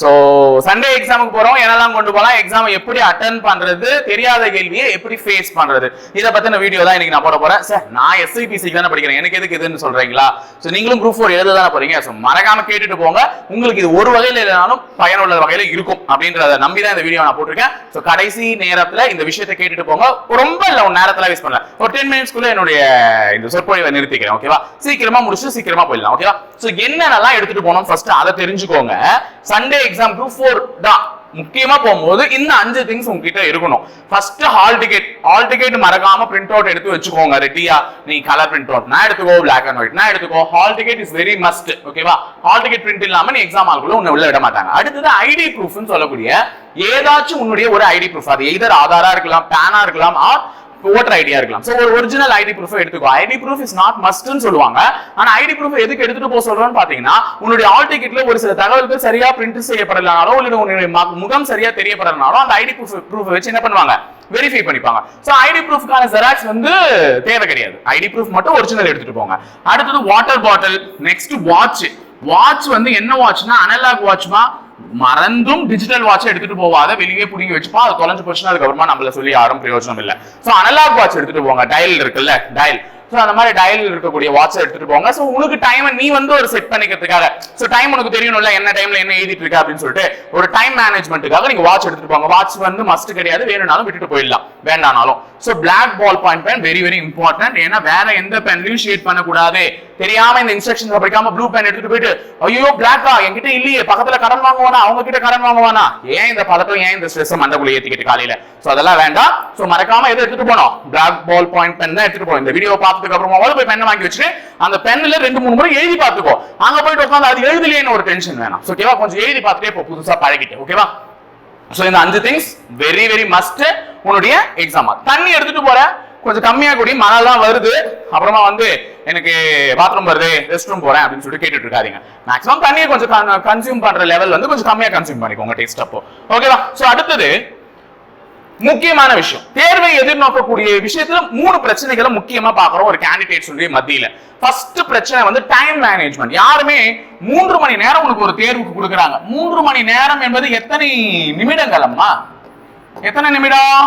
So Sunday எக்ஸாமுக்கு போகிறோம் என்னெல்லாம் கொண்டு போகலாம் எக்ஸாம் எப்படி அட்டன் பண்ணுறது தெரியாத கேள்வியை எப்படி ஃபேஸ் பண்ணுறது இதை பற்றின வீடியோ தான் இன்றைக்கி நான் போட போகிறேன் சார் நான் எஸ்ஐபிசிக்கு தானே படிக்கிறேன். எனக்கு எதுக்கு இதுன்னு சொல்கிறீங்களா ஸோ நீங்களும் குரூப் ஃபோர் எழுத தானே போறீங்க. ஸோ மறக்காமல் கேட்டுட்டு போங்க. உங்களுக்கு இது ஒரு வகையில் இல்லைனாலும் பயனுள்ள வகையில் இருக்கும் அப்படின்றத நம்பி தான் இந்த வீடியோ நான் போட்டிருக்கேன். ஸோ கடைசி நேரத்தில் இந்த விஷயத்தை கேட்டுட்டு போங்க. ரொம்ப இல்லை ஒரு நேரத்தில் வேஸ்ட் பண்ணல. ஒரு டென் மினிட்ஸ்க்குள்ளே என்னுடைய இந்த சொற்பொழிவை நிறுத்திக்கிறேன் ஓகேவா சீக்கிரமாக முடிச்சு சீக்கிரமாக போயிடலாம் ஓகேவா ஸோ என்னென்னலாம் எடுத்துகிட்டு போகணும் ஃபஸ்ட்டு அதை தெரிஞ்சுக்கோங்க. சண்டே எக்ஸாம் குரூப் ஃபோர் தான் முக்கியமா போகும்போது இந்த அஞ்சு திங்ஸ் உங்ககிட்ட இருக்கணும். First hall ticket hall ticket மறக்காம பிரிண்ட் அவுட் எடுத்து வச்சுக்கோங்க ரெட்டியா நீ கலர் பிரிண்ட் அவுட் நான் எடுத்துக்கோ பிளாக் அண்ட் ஒயிட் நான் எடுத்துக்கோ. Hall ticket is very must ஓகேவா ஹால் டிக்கெட் பிரிண்ட் இல்லாம நீ எக்ஸாம் ஹால்குள்ள உன்னை உள்ள விட மாட்டாங்க. அடுத்தது ஐடி ப்ரூஃப்னு சொல்லக்கூடிய ஏதாச்சும் உன்னுடைய ஒரு ஐடி ப்ரூஃப் அது எய்தர் ஆதாரா இருக்கலாம் பேனா இருக்கலாம் ஆர் ஓட்டர் ஐடியா இருக்கலாம். ஸோ ஒரு ஒரிஜினல் ஐடி ப்ரூஃப் எடுத்துக்கோ. ஐடி ப்ரூஃப் இஸ் நாட் மஸ்ட்னு சொல்லுவாங்க. ஆனா ஐடி ப்ரூஃப் எதுக்கு எடுத்துட்டு போக சொல்றோம்னு பாத்தீங்கன்னா உன்னுடைய ஆல் டிக்கெட்ல ஒரு சில தகவல்கள் சரியா பிரிண்ட் செய்யப்படலனாலோ இல்லை உன்னுடைய முகம் சரியா தெரியப்படலனாலோ அந்த ஐடி ப்ரூஃப் ப்ரூஃப் வச்சு என்ன பண்ணுவாங்க? வெரிஃபை பண்ணிப்பாங்க. ஸோ ஐடி ப்ரூஃப்க்கான ஜெராக்ஸ் வந்து தேவை கிடையாது. ஐடி ப்ரூஃப் மட்டும் ஒரிஜினல் எடுத்துட்டு போங்க. அடுத்தது water bottle next watch watch வந்து என்ன வாட்ச்னா அனலாக் வாட்ச்மா மறந்தும் டிஜிட்டல் வாட்சை எடுத்துட்டு போவாத வெளியே புடிங்கி வச்சுப்பா அது தொலைஞ்சு போச்சுன்னா அதுக்கப்புறமா நம்மள சொல்லி யாரும் பிரயோஜனம் இல்ல ஸோ அனலாக் வாட்ச் எடுத்துட்டு போங்க. டயல் இருக்குல்ல டயல் சோ அந்த மாதிரி டயல் இருக்கக்கூடிய வாட்ச் எடுத்துட்டு போங்க. சோ உனக்கு டைம் நீ வந்து ஒரு செட் பண்ணிக்கிறதுக்காக. சோ டைம் உனக்கு தெரியணும்ல என்ன டைம்ல என்ன எழுதிட்டு இருக்கா அப்படின்னு சொல்லிட்டு ஒரு டைம் மேனேஜ்மெண்ட்டுக்காக நீங்க வாட்ச் எடுத்துட்டு போங்க. வாட்ச் வந்து மஸ்ட் கிடையாது. வேணும்னாலும் விட்டுட்டு போயிடலாம். வேண்டானாலும் so black ball point pen very very important ஏன்னா வேற எந்த பென்லையும் ஷேட் பண்ணக்கூடாது. தெரியாம இந்த இன்ஸ்ட்ரக்ஷன் படிக்காம ப்ளூ பென் எடுத்துட்டு போயிட்டு ஐயோ பிளாக்கா என்கிட்ட இல்லையே. பக்கத்துல கடன் வாங்குவானா? அவங்க கிட்ட கடன் வாங்குவானா? ஏன் இந்த பதட்டம் ஏன் இந்த ஸ்ட்ரெஸ் மண்டக்குள்ள ஏத்திக்கிட்டு காலையில? சோ அதெல்லாம் வேண்டாம். சோ மறக்காம எதை எடுத்துட்டு போனோம்? பிளாக் பால் பாயிண்ட் பென் தான் எடுத்துட்டு போனோம். இந்த வீடியோ பார்த்ததுக்கு அப்புறமா போய் பென் வாங்கி வச்சுட்டு அந்த பென்ல ரெண்டு மூணு முறை எழுதி பார்த்துக்கோ. அங்க போயிட்டு உட்காந்து அது எழுதலையேன்னு ஒரு டென்ஷன் வேணாம். ஓகேவா கொஞ்சம் எழுதி பார்த்துட்டே இப்போ புதுசா பழகிட்டு. ஓகேவா சோ இந்த அஞ்சு திங்ஸ் வெரி வெரி மஸ்ட் உன்னுடைய எக்ஸாம் தண்ணி எடுத்துட்டு போற. கொஞ்சம் கம்மியா கூடி. மழைலாம் வருது. அப்புறமா வந்து எனக்கு பாத்ரூம் வருது ரெஸ்ட் ரூம் போறேன் அப்படின்னு சொல்லிட்டு கேட்டுட்டு இருக்காதீங்க. மேக்ஸிமம் தண்ணியை கொஞ்சம் கன்சியூம் பண்ற லெவல் வந்து கொஞ்சம் கம்மியா கன்சியூம் பண்ணிக்கோங்க டேஸ்ட் அப்போ. ஓகேவா சோ அடுத்தது முக்கியமான விஷயம். தேர்வை எதிர்நோக்கக்கூடிய விஷயத்துல மூணு பிரச்சனைகளை முக்கியமா பாக்குறோம் ஒரு கேண்டிடேட்ஸ் மத்தியில. ஃபர்ஸ்ட் பிரச்சனை வந்து டைம் மேனேஜ்மெண்ட் யாருமே மூன்று மணி நேரம் உனக்கு ஒரு தேர்வுக்கு கொடுக்குறாங்க. மூன்று மணி நேரம் என்பது எத்தனை நிமிடங்கள் அம்மா? எத்தனை நிமிடம்?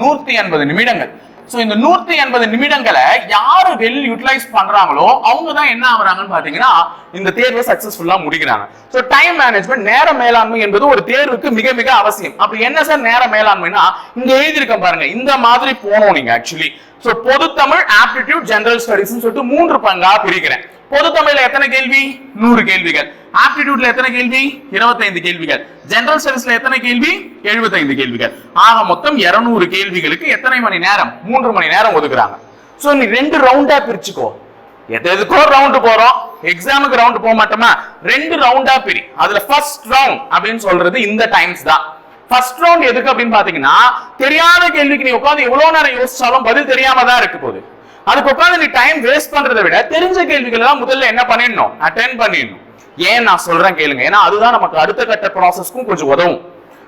நூத்தி எண்பது நிமிடங்கள். ஸோ இந்த நூத்தி எண்பது நிமிடங்களை யாரு வெல் யூட்டிலைஸ் பண்றாங்களோ அவங்க தான் என்ன ஆகுறாங்கன்னு பாத்தீங்கன்னா இந்த தேர்வை சக்சஸ்ஃபுல்லா முடிக்கிறாங்க. ஸோ டைம் மேனேஜ்மெண்ட் நேர மேலாண்மை என்பது ஒரு தேர்வுக்கு மிக மிக அவசியம். அப்படி என்ன சார் நேர மேலாண்மைனா இங்க எழுதியிருக்கேன் பாருங்க இந்த மாதிரி போனோம் நீங்க ஆக்சுவலி ஸோ பொது தமிழ் ஆப்டிடியூட் ஜெனரல் ஸ்டடிஸ் சொல்லிட்டு மூன்று பங்கா பிரிக்கிறேன். பொது தமிழ்ல எத்தனை கேள்வி? நூறு கேள்விகள். ஆப்டிடியூட்ல எத்தனை கேள்வி? 25 கேள்விகள். ஜெனரல் ஸ்டடிஸ்ல எத்தனை கேள்வி? 75 கேள்விகள். ஆக மொத்தம் 200 கேள்விகளுக்கு எத்தனை மணி நேரம்? மூன்று மணி நேரம் ஒதுக்குறாங்க. சோ நீ ரெண்டு ரவுண்டா பிரிச்சுக்கோ. எது எதுக்கோ ரவுண்டு போறோம். எக்ஸாமுக்கு ரவுண்டு போக மாட்டோமா? ரெண்டு ரவுண்டா பிரி. அதுல ஃபர்ஸ்ட் ரவுண்ட் அப்படின்னு சொல்றது இந்த டைம்ஸ் தான். ஃபர்ஸ்ட் ரவுண்ட் எதுக்கு அப்படின்னு பாத்தீங்கன்னா தெரியாத கேள்விக்கு நீ உட்காந்து எவ்வளவு நேரம் யோசிச்சாலும் பதில் தெரியாம தான் இருக்க போகுது. அதுக்கு உட்காந்து நீ டைம் வேஸ்ட் பண்றதை விட தெரிஞ்ச கேள்விகள் எல்லாம் முதல்ல என்ன பண்ணிடணும்? அட்டென்ட் பண்ணிடணும். ஏன் நான் சொல்றேன் கேளுங்க. ஏன்னா அதுதான் நமக்கு அடுத்த கட்ட ப்ராசஸ்க்கும் கொஞ்சம் உதவும்.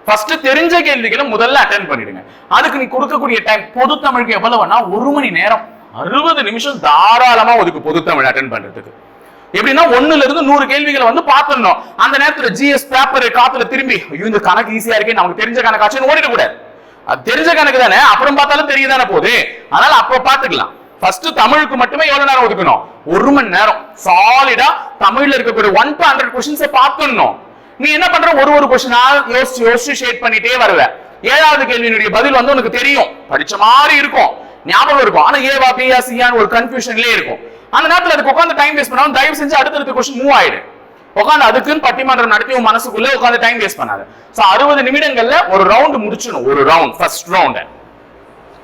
ஃபர்ஸ்ட் தெரிஞ்ச கேள்விகளை முதல்ல அட்டென்ட் பண்ணிடுங்க. அதுக்கு நீ கொடுக்கக்கூடிய டைம் பொது தமிழுக்கு எவ்வளவுனா ஒரு மணி நேரம். அறுபது நிமிஷம் தாராளமா ஒதுக்கு பொது தமிழ் அட்டென்ட் பண்றதுக்கு. எப்படின்னா ஒண்ணுல இருந்து நூறு கேள்விகளை வந்து பாத்துடணும் அந்த நேரத்துல ஜிஎஸ் பேப்பர் காத்துல திரும்பி ஐயோ இந்த கணக்கு ஈஸியா இருக்கே நமக்கு தெரிஞ்ச கணக்காச்சுன்னு ஓடிட கூடாது அது தெரிஞ்ச கணக்கு தானே அப்புறம் பார்த்தாலும் தெரியுதானே போகுது. அதனால அப்ப பாத்துக்கலாம் ஃபர்ஸ்ட் தமிழுக்கு மட்டுமே எவ்வளவு நேரம் ஒதுக்கணும்? ஒரு மணி நேரம். சாலிடா தமிழ்ல இருக்கக்கூடிய ஒன் டு ஹண்ட்ரட் கொஸ்டின்ஸை பார்த்துடணும். நீ என்ன பண்ற? ஒரு ஒரு கொஸ்டினா யோசிச்சு யோசிச்சு ஷேட் பண்ணிட்டே வருவ. ஏழாவது கேள்வியினுடைய பதில் வந்து உனக்கு தெரியும். படிச்ச மாதிரி இருக்கும். ஞாபகம் இருக்கும். ஆனா ஏவா பியா சியான்னு ஒரு கன்ஃபியூஷன்லயே இருக்கும். அந்த நேரத்துல அதுக்கு உட்காந்து டைம் வேஸ்ட் பண்ணாலும் தயவு செஞ்சு அடுத்தடுத்த கொஸ்டின் மூவ் ஆயிடு. உட்காந்து அதுக்குன்னு பட்டிமன்றம் நடத்தி உன் மனசுக்குள்ள உட்காந்து டைம் வேஸ்ட் பண்ணாது. சோ அறுபது நிமிடங்கள்ல ஒரு ரவுண்ட் முடிச்சிடும் ஒரு ரவுண்ட் ஃபர்ஸ்ட் ரவுண்ட்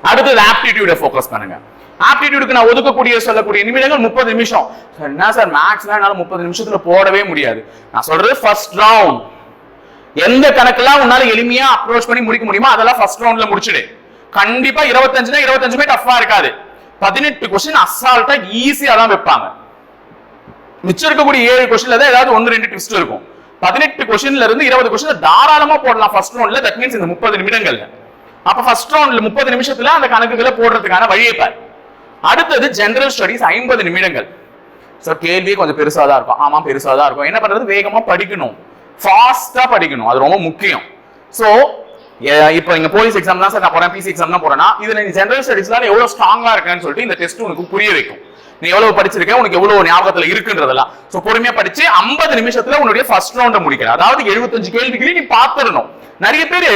அடுத்தது ஆப்டிடியூட ஃபோக்கஸ் பண்ணுங்க. ஆப்டிடியூடுக்கு நான் ஒதுக்கக்கூடிய சொல்லக்கூடிய நிமிடங்கள் முப்பது நிமிஷம். என்ன சார் மேக்ஸ்லாம் என்னால் முப்பது நிமிஷத்துல போடவே முடியாது. நான் சொல்றது ஃபர்ஸ்ட் ரவுண்ட் எந்த கணக்கெல்லாம் உன்னால எளிமையா அப்ரோச் பண்ணி முடிக்க முடியுமோ அதெல்லாம் ஃபர்ஸ்ட் ரவுண்ட்ல முடிச்சிடு. கண்டிப்பா இருபத்தஞ்சுனா இருபத்தஞ்சுமே டஃபா இருக்காது. பதினெட்டு கொஸ்டின் அசால்ட்டா ஈஸியா தான் வைப்பாங்க. மிச்சம் இருக்கக்கூடிய ஏழு கொஸ்டின்ல தான் ஏதாவது ஒன்று ரெண்டு ட்விஸ்ட் இருக்கும். பதினெட்டு கொஸ்டின்ல இருந்து இருபது கொஸ்டின் தாராளமா போடலாம் ஃபர்ஸ்ட் ரவுண்ட்ல தட் மீன்ஸ் இந்த முப்பது நிமிடங்கள்ல. அப்ப ஃபர்ஸ்ட் ரவுண்ட்ல முப்பது நிமிஷத்துல அந்த கணக்குகளை போடுறதுக்கான வழியை பாரு. அடுத்தது ஜென்ரல் ஸ்டடிஸ் ஐம்பது நிமிடங்கள். ஸோ கேள்வி கொஞ்சம் பெருசாக தான் இருக்கும். ஆமாம் பெருசாக தான் இருக்கும். என்ன பண்றது? வேகமாக படிக்கணும். ஃபாஸ்ட்டாக படிக்கணும். அது ரொம்ப முக்கியம். ஸோ இப்போ இங்க போலீஸ் எக்ஸாம் தான் சார் நான் போறேன். பிசி எக்ஸாம் தான் போறேன்னா இதுல நீ ஜென்ரல் ஸ்டடிஸ்லாம் எவ்வளவு ஸ்ட்ராங்கா இருக்கேன்னு சொல்லிட்டு இந்த டெஸ்ட் உனக்கு புரிய வைக்கும். நீ எவ்வளவு படிச்சிருக்க உனக்கு எவ்வளவு ஞாபகத்துல இருக்குன்றதெல்லாம். ஸோ பொறுமையா படிச்சு 50 நிமிஷத்துல உன்னுடைய ஃபர்ஸ்ட் ரவுண்டை முடிக்கிற அதாவது 75 கேள்விகளையும் நீ பார்த்துடணும். நிறைய பேர்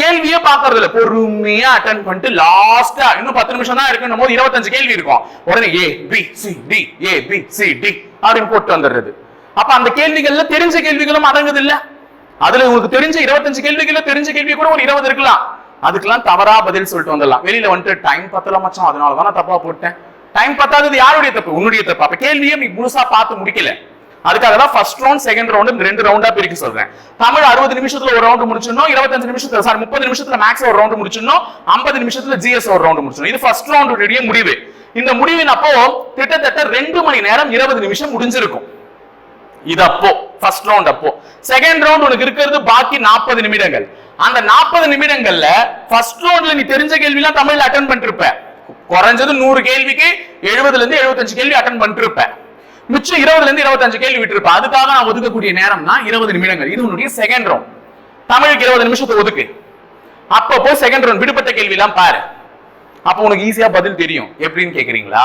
கேள்வியே பாக்குறது இல்ல பொறுமையா அட்டன் பண்ணிட்டு லாஸ்டா இன்னும் பத்து நிமிஷம் தான் இருக்குன்னும் போது இருபத்தஞ்சு கேள்வி இருக்கும். உடனே A B C D A B C D அப்படின்னு போட்டு வந்துடுறது. அப்ப அந்த கேள்விகள்ல தெரிஞ்ச கேள்விகளும் அடங்குது இல்ல அதுல உங்களுக்கு தெரிஞ்ச இருபத்தஞ்சு கேள்விகள்ல தெரிஞ்ச கேள்வி கூட ஒரு இருபது இருக்கலாம். அதுக்கெல்லாம் தவறா பதில் சொல்லிட்டு வந்துடலாம். வெளியில வந்துட்டு டைம் பத்தல மச்சான் அதனால தான் நான் தப்பா போட்டேன். டைம் பத்தாதது யாருடைய தப்பு? உன்னுடைய தப்பு. அப்ப கேள்வியை நீ முழுசா பார்த்து முடிக்கல. அதுக்காக தான் ஃபர்ஸ்ட் ரவுண்ட் செகண்ட் ரவுண்ட் ரெண்டு ரவுண்டா பிரிக்க சொல்றேன். தமிழ் அறுபது நிமிஷத்துல ஒரு ரவுண்ட் முடிச்சிடணும் இருபத்தஞ்சு நிமிஷத்துல சாரி முப்பது நிமிஷத்துல மேக்ஸ் ஒரு ரவுண்ட் முடிச்சிடணும் ஐம்பது நிமிஷத்துல ஜிஎஸ் ஒரு ரவுண்ட் முடிச்சிடணும். இது ஃபர்ஸ்ட் ரவுண்டுடைய முடிவு. இந்த முடிவின் அப்போ கிட்டத்தட்ட ரெண்டு மணி நேரம் இருபது நிமிஷம் முடிஞ்சிருக்கும். இது அப்போ ஃபர்ஸ்ட் ரவுண்ட் அப்போ. செகண்ட் ரவுண்ட் உனக்கு இருக்கிறது பாக்கி நாற்பது நிமிடங்கள். அந்த நாற்பது நிமிடங்கள்ல ஃபர்ஸ்ட் ரவுண்ட்ல நீ தெரிஞ்ச கேள்வி எல்லாம் தமிழ்ல அட்டன் பண்ணிருப்ப. குறைஞ்சது நூறு கேள்விக்கு எழுபதுல இருந்து எழுபத்தஞ்சு கேள்வி அட்டன் பண்ணிருப்பேன் மிச்சம் இருபதுல இருந்து இருபத்தஞ்சு கேள்வி விட்டுருப்பா அதுக்காக நான் ஒதுக்கக்கூடிய நேரம் தான் இருபது நிமிடங்கள். இது உன்னுடைய செகண்ட் ரவுண்ட் தமிழுக்கு இருபது நிமிஷத்தை ஒதுக்கு. அப்போ போய் செகண்ட் ரவுண்ட் விடுபட்ட கேள்வி எல்லாம் பாரு. அப்போ உனக்கு ஈஸியா பதில் தெரியும். எப்படின்னு கேக்குறீங்களா?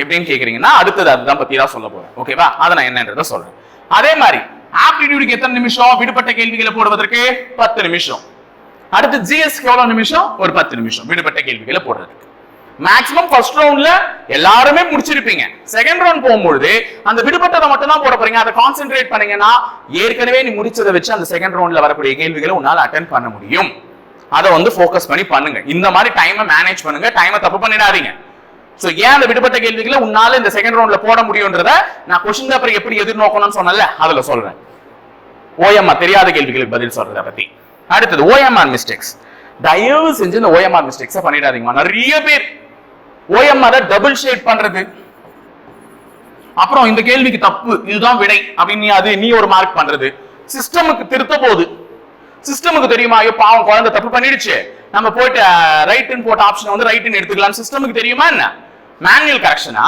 எப்படின்னு கேக்குறீங்கன்னா அடுத்தது அதுதான் பத்தி தான் சொல்ல போறேன். ஓகேவா அதை நான் என்னன்றத சொல்றேன். அதே மாதிரி ஆப்டிடியூடுக்கு எத்தனை நிமிஷம்? விடுபட்ட கேள்விகளை போடுவதற்கு பத்து நிமிஷம். அடுத்து ஜிஎஸ்க்கு எவ்வளவு நிமிஷம்? ஒரு பத்து நிமிஷம். விடுபட்ட கேள்விகளை போடுறதுக்கு. மேக்ஸிமம் ஃபர்ஸ்ட் ரவுண்ட்ல எல்லாருமே முடிச்சிருப்பீங்க. செகண்ட் ரவுண்ட் போகும்பொழுது அந்த விடுபட்டதை மட்டும் தான் போட போறீங்க. அதை கான்சென்ட்ரேட் பண்ணீங்கன்னா ஏற்கனவே நீ முடிச்சதை வச்சு அந்த செகண்ட் ரவுண்ட்ல வரக்கூடிய கேள்விகளை உன்னால் அட்டன் பண்ண முடியும். அதை வந்து ஃபோக்கஸ் பண்ணி பண்ணுங்க. இந்த மாதிரி டைமை மேனேஜ் பண்ணுங்க. டைமை தப்பு பண்ணிடாதீங்க. சோ ஏன் அந்த விடுபட்ட கேள்விகளை உன்னால இந்த செகண்ட் ரவுண்ட்ல போட முடியும்ன்றத நான் கொஸ்டின் பேப்பர் எப்படி எதிர்நோக்கணும்னு சொன்னல அதுல சொல்றேன். ஓஎம்ஆர் தெரியாத கேள்விகளுக்கு பதில் சொல்றத பத்தி. அடுத்தது ஓஎம்ஆர் மிஸ்டேக்ஸ் தயவு செஞ்சு இந்த ஓஎம்ஆர் மிஸ்டேக்ஸை பண்ணிடாதீங்கம்மா. நிறைய பேர் ஓஎம்ஆர் டபுள் ஷேட் பண்றது. அப்புறம் இந்த கேள்விக்கு தப்பு இதுதான் விடை அப்படின்னு நீ அது நீ ஒரு மார்க் பண்றது. சிஸ்டமுக்கு திருத்த போது சிஸ்டமுக்கு தெரியுமா ஐயோ பாவம் குழந்தை தப்பு பண்ணிடுச்சு. நம்ம போயிட்டு ரைட்டுன்னு போட்ட ஆப்ஷன் வந்து ரைட்டுன்னு எடுத்துக்கலாம். சிஸ்டமுக்கு தெரியுமா என்ன? மேனுவல் கரெக்ஷனா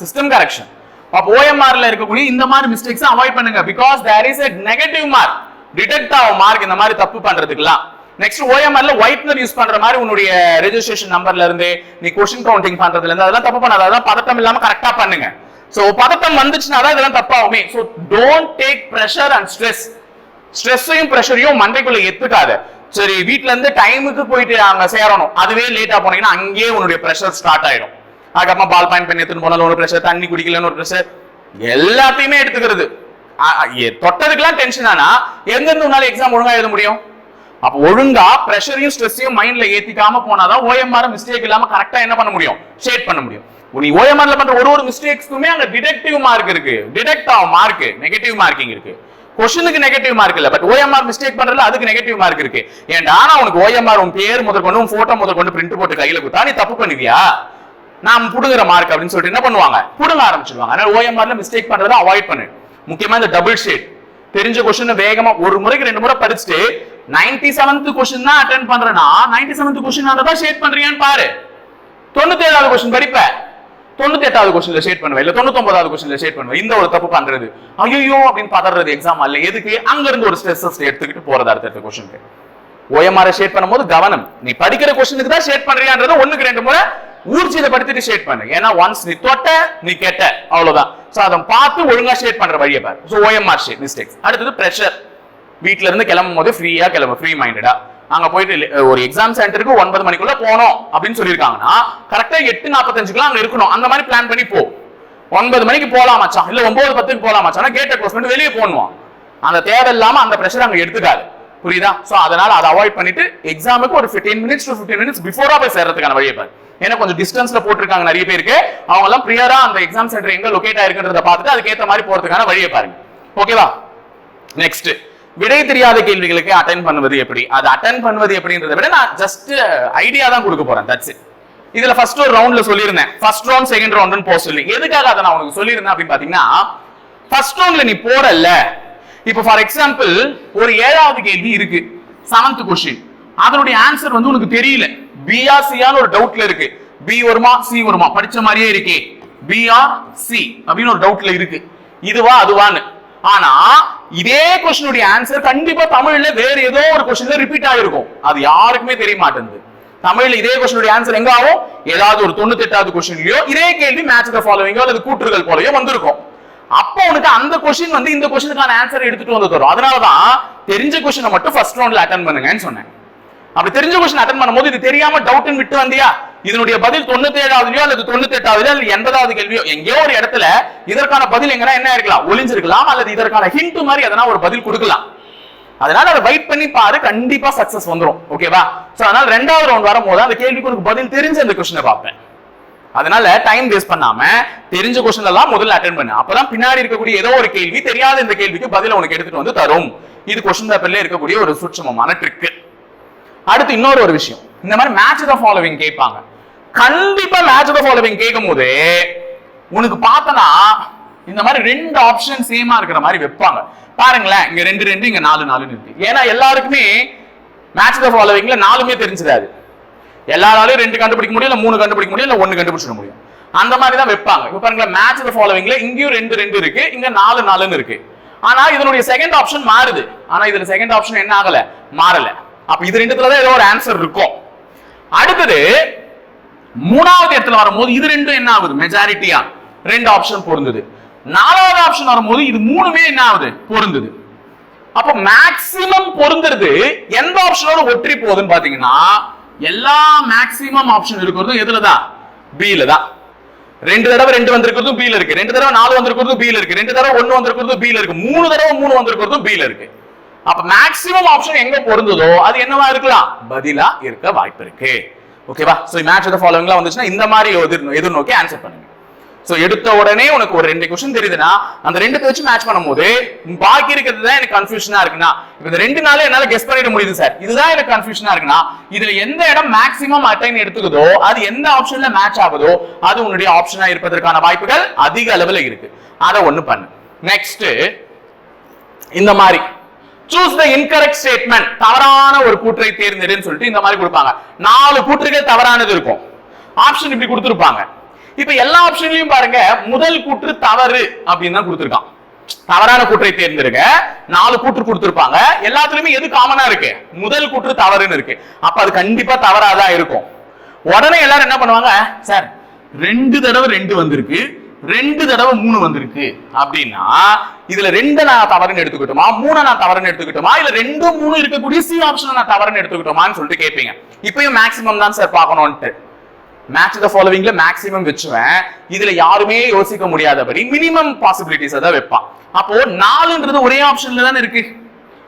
சிஸ்டம் கரெக்ஷன் அப்போ ஓஎம்ஆர்ல இருக்கக்கூடிய இந்த மாதிரி மிஸ்டேக்ஸ் அவாய்ட் பண்ணுங்க. Because there is a negative mark detect ஆகும் மார்க் இந்த மாதிரி தப்பு பண்றதுக்குலாம் நெக்ஸ்ட் ஓஎம்ஆர்ல ஒயிட்னர் யூஸ் பண்ற மாதிரி உன்னுடைய ரெஜிஸ்ட்ரேஷன் நம்பர்ல இருந்து நீ கொஸ்டின் கவுண்டிங் பண்றதுல இருந்து அதெல்லாம் தப்பு பண்ணாத. அதெல்லாம் பதட்டம் இல்லாம கரெக்டா பண்ணுங்க. சோ பதட்டம் வந்துச்சுன்னா தான் இதெல்லாம் தப்பாகுமே. So don't take pressure and stress ஸ்ட்ரெஸ்ஸையும் ப்ரெஷரையும் மண்டைக்குள்ள எத்துக்காத சரி வீட்டுல இருந்து டைமுக்கு போயிட்டு அங்க சேரணும். அதுவே லேட்டா போனீங்கன்னா அங்கேயே உன்னுடைய ப்ரெஷர் ஸ்டார்ட் ஆயிடும். அதுக்கப்புறமா பால் பாயிண்ட் பண்ணி எடுத்துட்டு போனாலும் ஒரு ப்ரெஷர் தண்ணி குடிக்கலன்னு ஒரு ப்ரெஷர் எல்லாத்தையுமே எடுத்துக்கிறது. ஆ, தொட்டதுக்கெல்லாம் டென்ஷன் ஆனா எங்க இருந்து உன்னால எக்ஸாம் ஒழுங்கா எழுத முடியும்? அப்ப ஒழுங்கா ப்ரெஷரையும் ஸ்ட்ரெஸ்ஸையும் மைண்ட்ல ஏத்திக்காம போனாதான் ஓஎம்ஆர் மிஸ்டேக் இல்லாம கரெக்டா என்ன பண்ண முடியும்? ஷேட் பண்ண முடியும். நீ ஓஎம்ஆர்ல பண்ற ஒரு ஒரு மிஸ்டேக்ஸ்க்குமே அங்க டிடெக்டிவ் மார்க் இருக்கு. டிடெக்ட் ஆகும் மார்க் நெகட்டிவ் மார்க்கிங் இருக்கு. கொஸ்டினுக்கு நெகட்டிவ் மார்க் இல்ல பட் ஓஎம்ஆர் மிஸ்டேக் பண்றதுல அதுக்கு நெகட்டிவ் மார்க் இருக்கு. ஏன்டா நான் உனக்கு ஓஎம்ஆர் உன் பேர் முதல் கொண்டு உன் போட்டோ முதல் கொண்டு பிரிண்ட் போட்டு கையில கொடுத்தா நீ தப்பு பண்ணுவியா? நான் புடுங்குற மார்க் அப்படின்னு சொல்லிட்டு என்ன பண்ணுவாங்க? புடுங்க ஆரம்பிச்சிருவாங்க. அதனால ஓஎம்ஆர்ல மிஸ்டேக் பண்றதை அவாய்ட் பண்ணு. முக்கியமா இந்த டபுள் ஷேட் தெரிஞ்ச கொஸ்டின் வேகமா ஒரு முறைக்கு ரெண்டு முறை படிச்சுட்டு நைன்டி செவன்த் கொஸ்டின் தான் அட்டன் பண்றேன்னா நைன்டி செவன்த் கொஸ்டின் தான் ஷேட் பண்றீங்கன்னு பாரு. தொண்ணூத்தி ஏழாவது கொஸ்டின் படிப்ப. தொண்ணூத்தி எட்டாவது கொஸ்டின்ல ஷேட் பண்ணுவேன் இல்ல தொண்ணூத்தி ஒன்பதாவது கொஸ்டின்ல ஷேட் பண்ணுவேன் இந்த ஒரு தப்பு பண்றது. ஐயோ அப்படின்னு பதறது எக்ஸாம் அல்ல. எதுக்கு? அங்க இருந்து ஒரு ஸ்ட்ரெஸ் எடுத்துக்கிட்டு போறது அடுத்த கொஸ்டினுக்கு ஓஎம்ஆர் ஷேட் பண்ணும்போது கவனம். நீ படிக்கிற கொஸ்டினுக்கு தான் ஷேட் பண்றியான்றது ஒண்ணுக்கு ரெண்டு முறை ஊர்ஜியில படுத்திட்டு ஷேட் பண்ணு. ஏன்னா ஒன்ஸ் நீ தொட்ட நீ கெட்ட. அவ்வளவுதான். சோ அதை பார்த்து ஒழுங்கா ஷேட் பண்ற வழியை பாரு. சோ ஓஎம்ஆர் ஷேட் மிஸ்டேக்ஸ் அடுத்தது பிரஷர் வீட்டில இருந்து கிளம்பும் போது ஃப்ரீயா கிளம்பு ஃப்ரீ மைண்டடா அங்க போயிட்டு ஒரு எக்ஸாம் சென்டருக்கு ஒன்பது மணிக்குள்ள போனோம் அப்படின்னு சொல்லியிருக்காங்கன்னா கரெக்டா எட்டு நாற்பத்தஞ்சுக்குலாம் அங்க இருக்கணும். அந்த மாதிரி பிளான் பண்ணி போ. ஒன்பது மணிக்கு போலாம் மச்சான். இல்ல ஒன்பது பத்துக்கு போலாம் மச்சான். கேட்டை க்ளோஸ் பண்ணிட்டு வெளியே போகணும் அந்த தேவையில்லாம அந்த பிரஷர் அங்க எடுத்துக்காது. புரியுதா? சோ அதனால அதை அவாய்ட் பண்ணிட்டு எக்ஸாமுக்கு ஒரு 15 மினிட்ஸ் டு 15 மினிட்ஸ் பிஃபோரா போய் சேர்றதுக்கான வழியை பாரு. ஏன்னா கொஞ்சம் டிஸ்டன்ஸ்ல போட்டிருக்காங்க நிறைய பேருக்கு. அவங்க எல்லாம் பிரியரா அந்த எக்ஸாம் சென்டர் எங்க லொகேட் ஆயிருக்குன்றத பார்த்துட்டு அதுக்கேற்ற மாதிரி போறதுக்கான வழியை பாருங்க. ஓகேவா நெக்ஸ்ட் விடை தெரியாத கேள்விகளுக்கு அட்டன் பண்ணுவது எப்படி? அது அட்டன் பண்ணுவது எப்படின்றத விட நான் ஜஸ்ட் ஐடியா தான் கொடுக்க போறேன் தட்ஸ் இட் இதுல ஃபர்ஸ்ட் ஒரு ரவுண்ட்ல சொல்லியிருந்தேன். ஃபர்ஸ்ட் ரவுண்ட் செகண்ட் ரவுண்ட்னு போக சொல்லி. எதுக்காக அதை நான் உனக்கு சொல்லியிருந்தேன் அப்படின்னு பாத்தீங்கன்னா ஃபர்ஸ்ட் ரவுண்ட்ல நீ போறல்ல இப்போ ஃபார் எக்ஸாம்பிள் ஒரு ஏழாவது கேள்வி இருக்கு செவன்த் கொஸ்டின் அதனுடைய ஆன்சர் வந்து உனக்கு தெரியல. பிஆ சியான்னு ஒரு டவுட்ல இருக்கு. பி வருமா சி வருமா? படிச்ச மாதிரியே இருக்கே. பிஆர் சி அப்படின்னு ஒரு டவுட்ல இருக்கு. இதுவா அதுவான்னு. ஆனா இதே கொஸ்டினுடைய ஆன்சர் கண்டிப்பா தமிழ்ல வேற ஏதோ ஒரு கொஸ்டின்ல ரிப்பீட் ஆயிருக்கும். அது யாருக்குமே தெரிய மாட்டேங்குது தமிழ்ல இதே கொஸ்டினுடைய ஆன்சர் எங்க ஆகும்? ஏதாவது ஒரு தொண்ணூத்தி எட்டாவது கொஸ்டின்லயோ இதே கேள்வி மேட்ச் த ஃபாலோவிங்கோ அல்லது கூற்றுகள் போலயோ வந்திருக்கும். அப்போ உனக்கு அந்த கொஸ்டின் வந்து இந்த கொஸ்டினுக்கான ஆன்சர் எடுத்துட்டு வந்து தரும். அதனாலதான் தெரிஞ்ச கொஸ்டினை மட்டும் ஃபர்ஸ்ட் ரவுண்ட்ல அட்டன் பண்ணுங்கன்னு சொன்னேன். அப்படி தெரிஞ்ச கொஸ்டின் அட்டன் பண்ணும்போது இது தெரியாம டவுட்னு விட்டு வந்தியா? இதனுடைய பதில் தொண்ணூத்தி ஏழாவதுலயோ அல்லது தொண்ணூத்தி எட்டாவதுலயோ அல்லது எண்பதாவது கேள்வியோ எங்கேயோ ஒரு இடத்துல இதற்கான பதில் எங்கன்னா என்ன இருக்கலாம்? ஒளிஞ்சிருக்கலாம் அல்லது இதற்கான ஹிண்ட் மாதிரி எதனா ஒரு பதில் கொடுக்கலாம். அதனால அதை வெயிட் பண்ணி பாரு கண்டிப்பா சக்சஸ் வந்துடும் ஓகேவா சோ அதனால ரெண்டாவது ரவுண்ட் வரும்போது அந்த கேள்விக்கு உனக்கு பதில் தெரிஞ்ச அந்த கொஸ்டினை பார்ப்பேன். அதனால டைம் வேஸ்ட் பண்ணாம தெரிஞ்ச கொஸ்டின் எல்லாம் முதல்ல அட்டன் பண்ணு. அப்பதான் பின்னாடி இருக்கக்கூடிய ஏதோ ஒரு கேள்வி தெரியாத இந்த கேள்விக்கு பதில உனக்கு எடுத்துட்டு வந்து தரும். இது கொஸ்டின் பேப்பர்ல இருக்கக்கூடிய ஒரு சூட்சமமான ட்ரிக் அடுத்து இன்னொரு ஒரு விஷயம். இந்த மாதிரி மேட்ச் த ஃபாலோவிங் கேட்பாங்க. கண்டிப்பா மேட்ச் த ஃபாலோவிங் கேட்கும் போது உனக்கு பார்த்தனா இந்த மாதிரி ரெண்டு ஆப்ஷன் சேமா இருக்கிற மாதிரி வைப்பாங்க. பாருங்களேன் இங்க ரெண்டு ரெண்டு இங்க நாலு நாலுன்னு இருக்கு. ஏன்னா எல்லாருக்குமே மேட்ச் த ஃபாலோவிங்ல நாலுமே தெரிஞ்சிடாது. எல்லாராலையும் ரெண்டு கண்டுபிடிக்க முடியும் இல்ல மூணு கண்டுபிடிக்க முடியும் இல்ல ஒன்னு கண்டுபிடிச்சிட முடியும். அந்த மாதிரி தான் வைப்பாங்க. இப்ப பாருங்களேன் மேட்ச் த ஃபாலோவிங்ல இங்கேயும் ரெண்டு ரெண்டு இருக்கு இங்க நாலு நாலுன்னு இருக்கு. ஆனா இதனுடைய செகண்ட் ஆப்ஷன் மாறுது. ஆனா இதுல செகண்ட் ஆப்ஷன் என்ன ஆகல? மாறல. அப்ப இது ரெண்டுத்துல தான் ஏதோ ஒரு ஆன்சர் இருக்கும். அடுத்தது மூணாவது இடத்துல வரும்போது இது ரெண்டும் என்ன ஆகுது? மெஜாரிட்டியா ரெண்டு ஆப்ஷன் பொருந்தது. நாலாவது ஆப்ஷன் வரும்போது இது மூணுமே என்ன ஆகுது? பொருந்தது. அப்ப மேக்சிமம் பொருந்துறது எந்த ஆப்ஷனோட ஒற்றி போகுதுன்னு பாத்தீங்கன்னா எல்லா மேக்சிமம் ஆப்ஷன் இருக்கிறதும் எதுலதான் பில தான். ரெண்டு தடவை ரெண்டு வந்திருக்கிறதும் பில இருக்கு. ரெண்டு தடவை நாலு வந்திருக்கிறதும் பில இருக்கு. ரெண்டு தடவை ஒன்னு வந்திருக்கிறதும் பில இருக்கு. மூணு தடவை மூணு வந்திருக்கிறதும் பில இருக்கு. அப்ப மேக்ஸிமம் ஆப்ஷன் எங்க பொருந்ததோ அது என்னவா இருக்கலாம்? பதிலா இருக்க வாய்ப்பு இருக்கு. ஓகேவா சோ மேட்ச் ஆஃப் ஃபாலோவிங்லாம் வந்துச்சுன்னா இந்த மாதிரி எதிர் எதிர்நோக்கி ஆன்சர் பண்ணுங்க. ஸோ எடுத்த உடனே உனக்கு ஒரு ரெண்டு கொஸ்டின் தெரியுதுன்னா அந்த ரெண்டுத்தை வச்சு மேட்ச் பண்ணும்போது பாக்கி இருக்கிறது தான் எனக்கு கன்ஃபியூஷனா இருக்குன்னா இப்போ இந்த ரெண்டு நாளே என்னால் கெஸ் பண்ணிட முடியுது சார் இதுதான் எனக்கு கன்ஃபியூஷனா இருக்குன்னா இதுல எந்த இடம் மேக்ஸிமம் அட்டைன் எடுத்துக்குதோ அது எந்த ஆப்ஷன்ல மேட்ச் ஆகுதோ அது உன்னுடைய ஆப்ஷனா இருப்பதற்கான வாய்ப்புகள் அதிக அளவில் இருக்கு. அதை ஒன்று பண்ணு. நெக்ஸ்ட் இந்த மாதிரி. சூஸ் த இன்கரெக்ட் ஸ்டேட்மெண்ட் தவறான ஒரு கூற்றை தேர்ந்தெடுன்னு சொல்லிட்டு இந்த மாதிரி கொடுப்பாங்க. நாலு கூற்றுகள் தவறானது இருக்கும். ஆப்ஷன் இப்படி கொடுத்துருப்பாங்க. இப்ப எல்லா ஆப்ஷன்லயும் பாருங்க முதல் கூற்று தவறு அப்படின்னு தான் கொடுத்துருக்கான். தவறான கூற்றை தேர்ந்தெடுங்க. நாலு கூற்று கொடுத்துருப்பாங்க. எல்லாத்துலயுமே எது காமனா இருக்கு? முதல் கூற்று தவறுன்னு இருக்கு. அப்ப அது கண்டிப்பா தவறாதான் இருக்கும். உடனே எல்லாரும் என்ன பண்ணுவாங்க? சார் ரெண்டு தடவை ரெண்டு வந்திருக்கு. ரெண்டு தடவை மூணு வந்திருக்கு. அப்படின்னா இதுல ரெண்டு நான் தவறுன்னு எடுத்துக்கிட்டோமா? மூணு நான் தவறுன்னு எடுத்துக்கிட்டோமா? இல்ல ரெண்டும் மூணு இருக்கக்கூடிய சி ஆப்ஷன் நான் தவறுன்னு எடுத்துக்கிட்டோமான்னு சொல்லிட்டு கேட்பீங்க இப்பயும் மேக்ஸிமம் தான் சார் பார்க்கணும்ட்டு மேட்ச் த ஃபாலோவிங்ல மேக்ஸிமம் வச்சுவேன் இதுல யாருமே யோசிக்க முடியாதபடி மினிமம் பாசிபிலிட்டிஸ் தான் வைப்பான் அப்போ நாலுன்றது ஒரே ஆப்ஷன்ல தானே இருக்கு?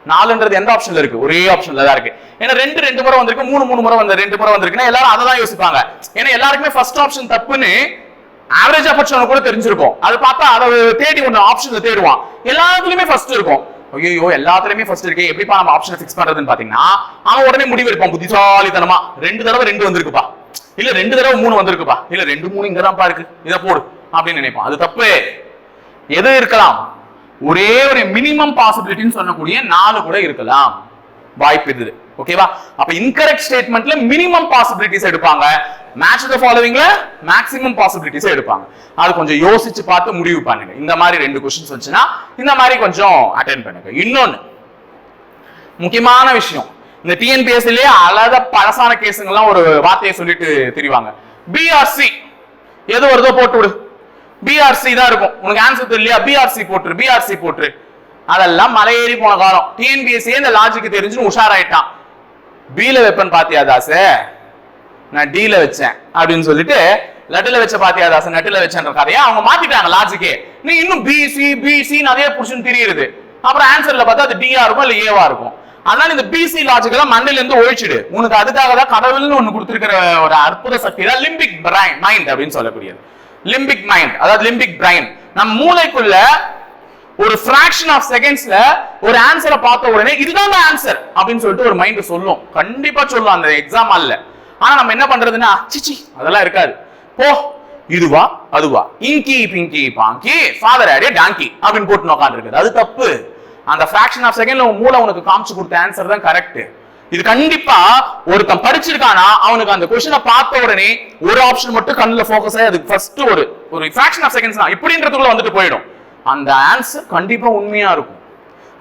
நாலுன்றது எந்த ஆப்ஷன்ல இருக்கு? ஒரே ஆப்ஷன்ல தான் இருக்கு. ஏன்னா ரெண்டு ரெண்டு முறை வந்திருக்கு மூணு மூணு முறை வந்து ரெண்டு முறை வந்திருக்குன்னா எல்லாரும் அதை தான் யோசிப்பாங்க. ஏன்னா எல்லாருக்குமே ஃபர்ஸ்ட் ஆப்ஷன் தப்புன்னு ஆவரேஜா படிச்சவங்க கூட தெரிஞ்சிருக்கும். அது பார்த்தா அதை தேடி ஒன்று ஆப்ஷன்ல தேடுவான். எல்லாத்துலயுமே ஃபர்ஸ்ட் இருக்கும். ஐயோ எல்லாத்துலயுமே ஃபர்ஸ்ட் இருக்கு. எப்படிப்பா நம்ம ஆப்ஷனை ஃபிக்ஸ் பண்றதுன்னு பாத்தீங்கன்னா அவன் உடனே முடிவு எடுப்பான். புத்திசாலித்தனமா. ரெண்டு தடவை ரெண்டு வந்திருக்குப்பா. இல்ல ரெண்டு தடவை மூணு வந்திருக்குப்பா. இல்ல ரெண்டு மூணு இங்கதான்ப்பா இருக்கு. இதை போடு அப்படின்னு நினைப்பான். அது தப்பு. எது இருக்கலாம்? ஒரே ஒரு மினிமம் பாசிபிலிட்டின்னு சொல்லக்கூடிய நாலு கூட இருக்கலாம். வாய்ப்பு இருக்குது ஓகேவா அப்ப இன்கரெக்ட் ஸ்டேட்மெண்ட்ல மினிமம் பாசிபிலிட்டிஸ் எடுப்பாங்க. மேட்ச் த ஃபாலோவிங்ல மேக்ஸிமம் பாசிபிலிட்டிஸ் எடுப்பாங்க. அது கொஞ்சம் யோசிச்சு பார்த்து முடிவு பண்ணுங்க. இந்த மாதிரி ரெண்டு கொஸ்டின்ஸ் வந்துச்சுன்னா இந்த மாதிரி கொஞ்சம் அட்டென்ட் பண்ணுங்க. இன்னொன்னு முக்கியமான விஷயம். இந்த டிஎன்பிஎஸ்சிலேயே அழக பழசான கேஸுங்கெல்லாம் ஒரு வார்த்தையை சொல்லிட்டு தெரிவாங்க. பிஆர்சி எது வருதோ போட்டு விடு. பிஆர்சி தான் இருக்கும். உனக்கு ஆன்சர் தெரியலையா? பிஆர்சி போட்டுரு பிஆர்சி போட்டுரு. அதெல்லாம் மலையேறி போன காலம். டிஎன்பிஎஸ்சி இந்த லாஜிக் தெரிஞ்சு உஷாராயிட்டான். பீல வெப்பன் பாத்தியா தாசு? நான் டீல வச்சேன் அப்படின்னு சொல்லிட்டு லட்டுல வச்ச பாத்தியா தாசு? நட்டுல வச்சேன்ற கதையை அவங்க மாத்திட்டாங்க லாஜிக்கே நீ இன்னும் பிசி பிசி நிறைய புருஷன் தெரியுது அப்புறம் ஆன்சர்ல பார்த்தா அது டிஆ இருக்கும் இல்ல ஏவா இருக்கும். அதனால இந்த பிசி லாஜிக் எல்லாம் மண்ணில இருந்து ஒழிச்சிடு. உனக்கு அதுக்காக தான் கடவுள்னு ஒண்ணு கொடுத்திருக்கிற ஒரு அற்புத சக்தி தான் லிம்பிக் பிரைன் மைண்ட் அப்படின்னு சொல்லக்கூடியது. லிம்பிக் மைண்ட் அதாவது லிம்பிக் பிரைன் நம் மூளைக்குள்ள ஒரு ஃபிராக்ஷன் ஆஃப் செகண்ட்ஸ்ல ஒரு ஆன்சரை பார்த்த உடனே இதுதான் ஆன்சர் அப்படின்னு சொல்லிட்டு ஒரு மைண்ட் சொல்லும். கண்டிப்பா சொல்லும் அந்த எக்ஸாம் அல்ல ஆனா நம்ம என்ன பண்றதுன்னா சிச்சி அதெல்லாம் இருக்காது. போ இதுவா அதுவா இங்கி பிங்கி பாங்கி ஃபாதர் ஆடிய டாங்கி அப்படின்னு போட்டு உட்காந்துருக்குது அது தப்பு. அந்த ஃபிராக்ஷன் ஆஃப் செகண்ட்ல உன் மூளை உனக்கு காமிச்சு கொடுத்த ஆன்சர் தான் கரெக்ட் இது கண்டிப்பா ஒருத்தன் படிச்சிருக்கானா அவனுக்கு அந்த கொஸ்டினை பார்த்த உடனே ஒரு ஆப்ஷன் மட்டும் கண்ணுல ஃபோக்கஸ் ஆகி அதுக்கு ஃபர்ஸ்ட் ஒரு ஒரு ஃபிராக்ஷன் ஆஃப் செகண்ட்ஸ் தான் இப்படின்றதுக்குள்ள வந்துட்டு போயிடும். அந்த ஆன்சர் கண்டிப்பாக உண்மையாக இருக்கும்.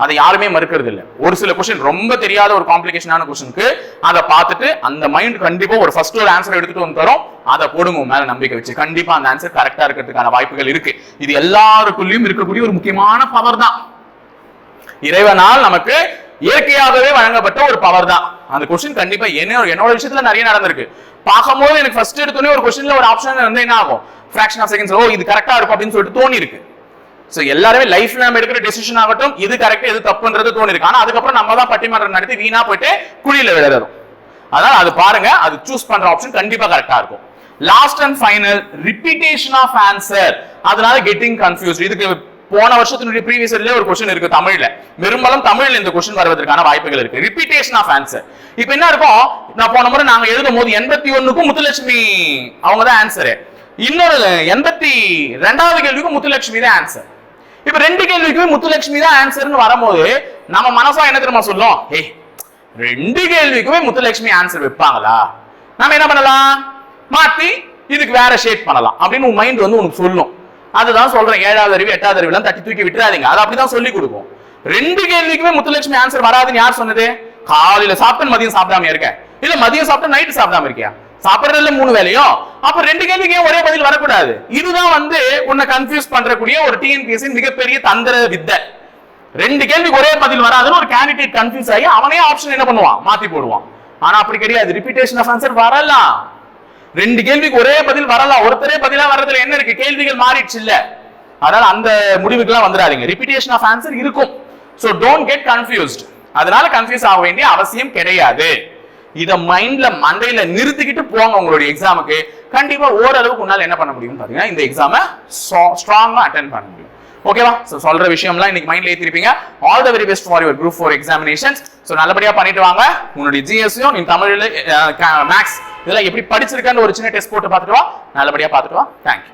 அதை யாருமே மறுக்கிறது இல்லை ஒரு சில கொஸ்டின் ரொம்ப தெரியாத ஒரு காம்ப்ளிகேஷனான கொஸ்டினுக்கு அதை பார்த்துட்டு அந்த மைண்ட் கண்டிப்பாக ஒரு ஃபர்ஸ்ட் ஒரு ஆன்சர் எடுத்துட்டு வந்து தரும். அதை போடுங்க உன் மேல நம்பிக்கை வச்சு. கண்டிப்பா அந்த ஆன்சர் கரெக்டா இருக்கிறதுக்கான வாய்ப்புகள் இருக்கு. இது எல்லாருக்குள்ளயும் இருக்கக்கூடிய ஒரு முக்கியமான பவர் தான். இறைவனால் நமக்கு இயற்கையாகவே வழங்கப்பட்ட ஒரு பவர் தான். அந்த கொஸ்டின் கண்டிப்பா என்ன என்னோட விஷயத்துல நிறைய நடந்திருக்கு. பார்க்கும்போது எனக்கு ஃபர்ஸ்ட் எடுத்தோடனே ஒரு கொஸ்டின்ல ஒரு ஆப்ஷன் வந்து என்ன ஆகும்? ஃபிராக்ஷன் ஆஃப் செகண்ட்ஸ் ஓ இது கரெக்டா இருக்கும் அப்படின்னு சொல்லிட்டு தோணி இருக்கு சோ எல்லாருமே லைஃப்ல நம்ம எடுக்கிற டெசிஷன் ஆகட்டும் இது கரெக்ட் எது தப்புன்றது தோணி இருக்கு ஆனா அதுக்கப்புறம் நம்ம தான் பட்டிமன்றம் நடத்தி வீணா போயிட்டு குழியில விழுறோம் அதனால அது பாருங்க அது சூஸ் பண்ற ஆப்ஷன் கண்டிப்பா கரெக்டா இருக்கும். Last and final repetition of answer அதனால கெட்டிங் கன்ஃபியூஸ் இதுக்கு போன வருஷத்தினுடைய ப்ரீவியஸ் இயர்லயே ஒரு கொஸ்டின் இருக்கு தமிழ்ல. பெரும்பாலும் தமிழ்ல இந்த கொஸ்டின் வருவதற்கான வாய்ப்புகள் இருக்கு. ரிப்பீட்டேஷன் ஆஃப் ஆன்சர் இப்போ என்ன இருக்கும் நான் போன முறை நாங்க எழுதும் போது எண்பத்தி ஒண்ணுக்கும் முத்துலட்சுமி அவங்க தான் ஆன்சர் இன்னொரு எண்பத்தி ரெண்டாவது கேள்விக்கும் முத்துலட்சுமி தான் ஆன்சர் இப்ப ரெண்டு கேள்விக்குமே முத்துலட்சுமி தான் ஆன்சர்னு வரும்போது நம்ம மனசா என்ன தெரியுமா சொல்லும்? ஏய் ரெண்டு கேள்விக்குமே முத்துலட்சுமி ஆன்சர் வைப்பாங்களா? நம்ம என்ன பண்ணலாம்? மாத்தி இதுக்கு வேற ஷேட் பண்ணலாம். அப்படின்னு உன் மைண்ட் வந்து உனக்கு சொல்லும். அதுதான் சொல்றேன். ஏழாவது அறிவு எட்டாவது அறிவுலாம் தட்டி தூக்கி விட்டுறாதீங்க. அது அப்படிதான் சொல்லி கொடுக்கும். ரெண்டு கேள்விக்குமே முத்துலட்சுமி ஆன்சர் வராதுன்னு யார் சொன்னது? காலையில சாப்பிட்டு மதியம் சாப்பிடாம இருக்க இல்ல மதியம் சாப்பிட்டு நைட்டு சாப்பிடாம இருக்கியா? சாப்பிடுறதுல மூணு வேலையும். அப்ப ரெண்டு கேள்விக்கு ஏன் ஒரே பதில் வரக்கூடாது? இதுதான் வந்து உன்னை கன்ஃபியூஸ் பண்றக்கூடிய ஒரு டிஎன்பிஎஸ்சி மிகப்பெரிய தந்திர வித்தை. ரெண்டு கேள்விக்கு ஒரே பதில் வராதுன்னு ஒரு கேண்டிடேட் கன்ஃபியூஸ் ஆகி அவனே ஆப்ஷன் என்ன பண்ணுவான்? மாத்தி போடுவான். ஆனா அப்படி கிடையாது. ரிப்பீட்டேஷன் ஆஃப் ஆன்சர் வரலாம். ரெண்டு கேள்விக்கு ஒரே பதில் வரலாம். ஒருத்தரே பதிலா வர்றதுல என்ன இருக்கு? கேள்விகள் மாறிடுச்சு இல்ல. அதனால அந்த முடிவுக்குலாம் வந்துடாதீங்க. ரிப்பீட்டேஷன் ஆஃப் ஆன்சர் இருக்கும். சோ டோன்ட் கெட் கன்ஃபியூஸ்ட் அதனால கன்ஃபியூஸ் ஆக வேண்டிய அவசியம் கிடையாது. இதை மைண்ட்ல மண்டையில நிறுத்திக்கிட்டு போங்க உங்களுடைய எக்ஸாமுக்கு கண்டிப்பா ஓரளவுக்கு உன்னால என்ன பண்ண முடியும் பாத்தீங்கன்னா இந்த எக்ஸாமை ஸ்ட்ராங்கா அட்டன் பண்ண முடியும். ஓகேவா ஸோ சொல்ற விஷயம்லாம் இன்னைக்கு மைண்ட்ல ஏற்றிருப்பீங்க all the very best for your group four examinations so நல்லபடியா பண்ணிட்டு வாங்க. உன்னுடைய ஜிஎஸ்யும் நீ தமிழில் மேக்ஸ் இதெல்லாம் எப்படி படிச்சிருக்கான்னு ஒரு சின்ன டெஸ்ட் போட்டு பார்த்துட்டு வா. நல்லபடியா பார்த்துட்டு வா. தேங்க்யூ